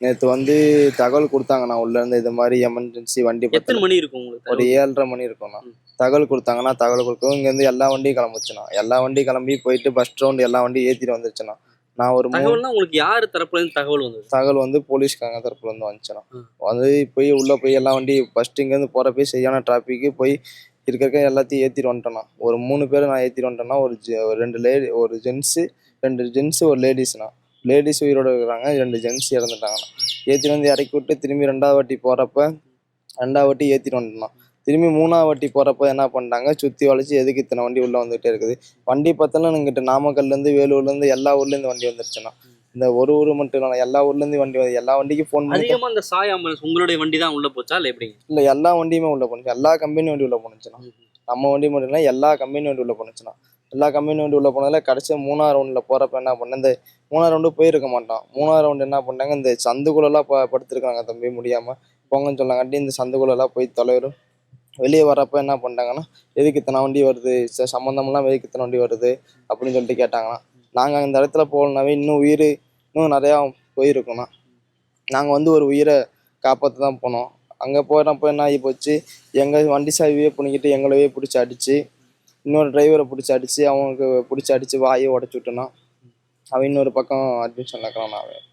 நேற்று வந்து தகவல் கொடுத்தாங்கண்ணா உள்ளேருந்து இது மாதிரி எமர்ஜென்சி வண்டி எத்தனை மணி இருக்கும் உங்களுக்கு ஒரு? ஏழரை மணி இருக்கும்ண்ணா. தகவல் கொடுத்தாங்கன்னா தகவல் கொடுக்கவும் இங்கேருந்து எல்லா வண்டியும் கிளம்புச்சுண்ணா. எல்லா வண்டியும் கிளம்பி போயிட்டு பஸ் ஸ்டாண்ட் எல்லா வண்டியும் ஏற்றிட்டு வந்துருச்சுண்ணா. நான் ஒரு தகவல்னா உங்களுக்கு யாரு தரப்புல இருந்து தகவல் வந்தது? தகவல் வந்து போலீஸ்காரங்க தரப்புல இருந்து வந்துச்சுண்ணா. வந்து போய் உள்ளே போய் எல்லா வண்டி ஃபஸ்ட்டு இங்கேருந்து போகிறப்ப சரியான டிராஃபிக்கு போய் இருக்க எல்லாத்தையும் ஏற்றிட்டு வந்துட்டேண்ணா. ஒரு மூணு பேர் நான் ஏற்றிட்டு வந்துட்டேன்னா ஒரு ரெண்டு லேடி ஒரு ஜென்ஸு ரெண்டு ஜென்ஸு ஒரு லேடிஸ்ண்ணா லேடிஸ் உயிரோட இருக்கிறாங்க ரெண்டு ஜென்ஸ் இறந்துட்டாங்கண்ணா ஏற்றிட்டு வந்து இறக்கி விட்டு திரும்பி ரெண்டாவது வாட்டி போகிறப்ப ரெண்டாவது வாட்டி ஏற்றிட்டு வந்துட்டோம் திரும்பி மூணாவது வாட்டி போகிறப்ப என்ன பண்ணிட்டாங்க? சுற்றி வளைச்சி எதுக்கு இத்தனை வண்டி உள்ளே வந்துகிட்டே இருக்குது? வண்டி பார்த்தோன்னா இங்கிட்ட நாமக்கல்லேருந்து வேலூர்லேருந்து எல்லா ஊர்லேருந்து வண்டி வந்துருச்சுண்ணா. இந்த ஒரு ஊர் மட்டும் இல்லை எல்லா ஊர்லேருந்து வண்டி வந்து எல்லா வண்டிக்கும் ஃபோன் பண்ணி அதிகமா அந்த சாய் ஆம்புலன்ஸ் உங்களுடைய வண்டி தான் உள்ள போச்சா இல்ல எப்படிங்க? இல்லை எல்லா வண்டியுமே உள்ளே போணுச்சு. எல்லா கம்பெனி வண்டி உள்ளே போணுச்சுண்ணா. நம்ம வண்டி மட்டும் இல்லை எல்லா கம்பெனி வண்டி உள்ளே போணுச்சுண்ணா. எல்லா கம்பெனி வண்டி உள்ளே போனதில் கடைசி மூணாவது ரவுண்டில் போகிறப்ப என்ன பண்ணேன் இந்த மூணாவது ரவுண்டு போயிருக்க மாட்டான். மூணாவது ரவுண்டு என்ன பண்ணாங்க? இந்த சந்துக்குள்ளெல்லாம் ப படுத்துருக்காங்க தம்பி முடியாமல் போங்கன்னு சொன்னாங்காட்டி இந்த சந்துக்குள்ளெல்லாம் போய் தலைவர் வெளியே வரப்ப என்ன பண்ணிட்டாங்கன்னா எதுக்கு இத்தனை வண்டி வருது? ச- சம்மந்தமெல்லாம் எதுக்கு இத்தனை வண்டி வருது? அப்படின்னு சொல்லிட்டு கேட்டாங்கன்னா நாங்கள் அந்த இடத்துல போகலனாவே இன்னும் உயிர் இன்னும் நிறையா போயிருக்கோம்னா. நாங்கள் வந்து ஒரு உயிரை காப்பாற்ற தான் போனோம். அங்கே போகிறப்ப என்ன ஆகி போச்சு? எங்கள் வண்டி சாவியே பிடிங்கிட்டு எங்களவே பிடிச்சி அடித்து இன்னொரு டிரைவரை பிடிச்சி அடித்து அவனுக்கு பிடிச்சி அடிச்சு வாயை உடச்சி விட்டோன்னா அவன் இன்னொரு பக்கம் அட்மிஷன் நடக்கிறான் அவன்.